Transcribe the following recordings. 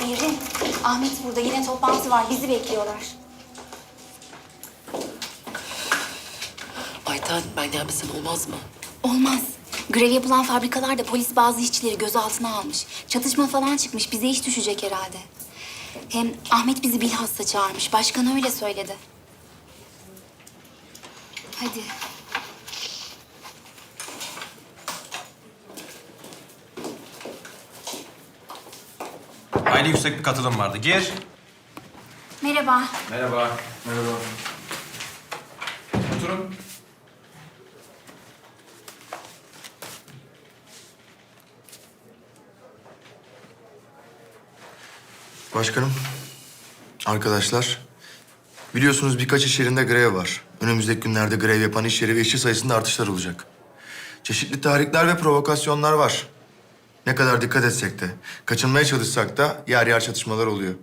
Berin, Ahmet burada. Yine toplantı var. Bizi bekliyorlar. Ayten ben gelmesem olmaz mı? Olmaz. Grev yapılan fabrikalarda polis bazı işçileri gözaltına almış. Çatışma falan çıkmış. Bize iş düşecek herhalde. Hem Ahmet bizi bilhassa çağırmış. Başkan öyle söyledi. Hadi. Hayli yüksek bir katılım vardı. Gir. Merhaba. Merhaba. Merhaba. Oturun. Başkanım, arkadaşlar, biliyorsunuz birkaç iş yerinde grev var. Önümüzdeki günlerde grev yapan iş yeri ve işçi sayısında artışlar olacak. Çeşitli tahrikler ve provokasyonlar var. Ne kadar dikkat etsek de, kaçınmaya çalışsak da yer yer çatışmalar oluyor.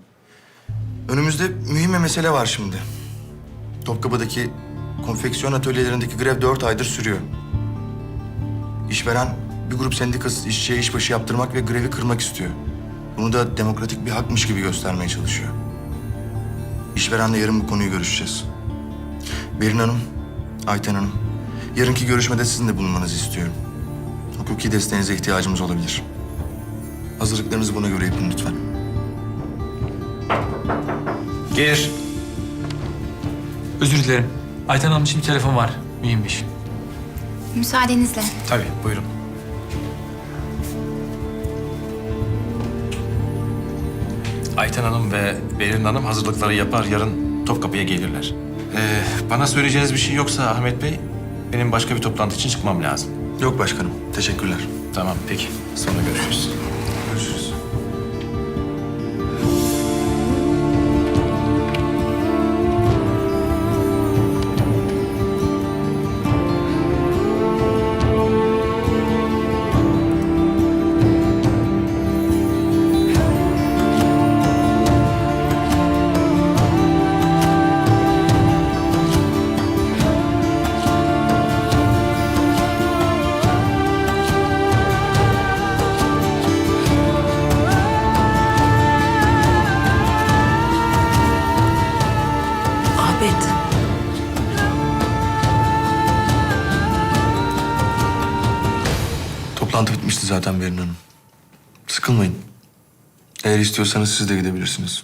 Önümüzde mühim bir mesele var şimdi. Topkapı'daki konfeksiyon atölyelerindeki grev dört aydır sürüyor. İşveren bir grup sendikasız işçiye işbaşı yaptırmak ve grevi kırmak istiyor. Bunu da demokratik bir hakmış gibi göstermeye çalışıyor. İşverenle yarın bu konuyu görüşeceğiz. Berin Hanım, Ayten Hanım, yarınki görüşmede sizin de bulunmanızı istiyorum. Hukuki desteğinize ihtiyacımız olabilir. Hazırlıklarınızı buna göre yapın lütfen. Gir. Özür dilerim. Ayten Hanım için bir telefon var. Mühim bir iş. Müsaadenizle. Tabii, buyurun. Ayten Hanım ve Berin Hanım hazırlıkları yapar, yarın Topkapı'ya gelirler. Ee, bana söyleyeceğiniz bir şey yoksa Ahmet Bey, benim başka bir toplantı için çıkmam lazım. Yok başkanım, teşekkürler. Tamam, peki. Sonra görüşürüz. Görüşürüz. Toplantı bitmişti zaten Berin Hanım. Sıkılmayın. Eğer istiyorsanız siz de gidebilirsiniz.